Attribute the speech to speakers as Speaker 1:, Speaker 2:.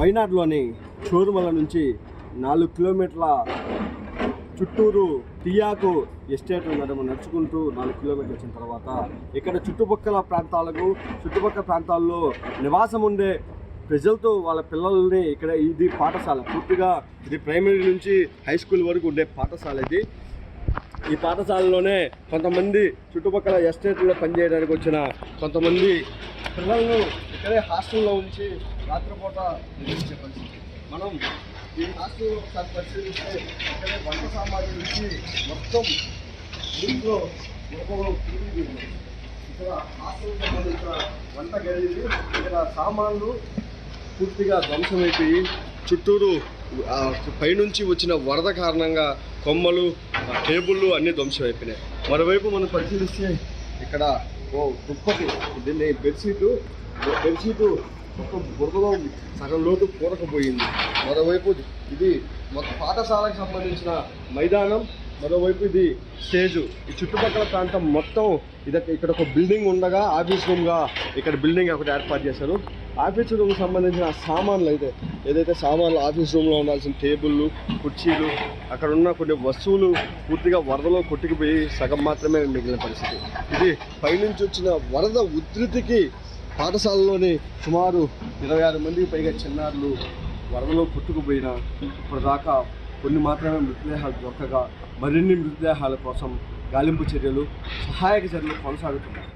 Speaker 1: వైనాడ్లోని చోరుమల నుంచి నాలుగు కిలోమీటర్ల చుట్టూరు టియాకు ఎస్టేట్ మనం నడుచుకుంటూ నాలుగు కిలోమీటర్లు వచ్చిన తర్వాత ఇక్కడ చుట్టుపక్కల ప్రాంతాలకు చుట్టుపక్కల ప్రాంతాల్లో నివాసం ఉండే ప్రజలతో వాళ్ళ పిల్లల్ని ఇక్కడ ఇది పాఠశాల. పూర్తిగా ఇది ప్రైమరీ నుంచి హై స్కూల్ వరకు ఉండే పాఠశాల ఇది. ఈ పాఠశాలలోనే కొంతమంది చుట్టుపక్కల ఎస్టేట్లో పనిచేయడానికి వచ్చిన కొంతమంది పిల్లలను ఇక్కడే హాస్టల్లో ఉంచి రాత్రిపూట నిర్మించే పరిస్థితి మనం ఈ హాస్టల్ ఒకసారి పరిశీలిస్తే ఇక్కడే వంట సామాగ్రి నుంచి మొత్తం ఇంట్లో ఇక్కడ హాస్టల్ సంబంధించిన వంట గది ఇక్కడ సామాన్లు పూర్తిగా ధ్వంసమైపోయి చుట్టూరు పైనుంచి వచ్చిన వరద కారణంగా కొమ్మలు టేబుళ్ళు అన్నీ ధ్వంసమైపోయినాయి. మరోవైపు మనం పరిశీలిస్తే ఇక్కడ ఓ దుప్పటి దీన్ని బెడ్షీటు. బెడ్షీటు మొత్తం బురదలో సగం లోతు కూరకపోయింది. మరోవైపు ఇది మొత్తం పాఠశాలకు సంబంధించిన మైదానం. మరోవైపు ఇది స్టేజు. ఈ చుట్టుపక్కల ప్రాంతం మొత్తం ఇది ఇక్కడ ఒక బిల్డింగ్ ఉండగా ఆఫీస్ రూమ్గా ఇక్కడ బిల్డింగ్ ఒకటి ఏర్పాటు చేశారు. ఆఫీస్ రూమ్ సంబంధించిన సామాన్లు అయితే ఏదైతే సామాన్లు ఆఫీస్ రూమ్లో ఉండాల్సిన టేబుళ్ళు కుర్చీలు అక్కడ ఉన్న కొన్ని వస్తువులు పూర్తిగా వరదలో కొట్టుకుపోయి సగం మాత్రమే మిగిలిన పరిస్థితి. ఇది పైనుంచి వచ్చిన వరద ఉధృతికి పాఠశాలలోని సుమారు ఇరవై ఆరు మందికి పైగా చిన్నారులు వరదలో కొట్టుకుపోయిన ఇప్పటిదాకా కొన్ని మాత్రమే మృతదేహాలు దొరకగా మరిన్ని మృతదేహాల కోసం గాలింపు చర్యలు సహాయక చర్యలు కొనసాగుతున్నాయి.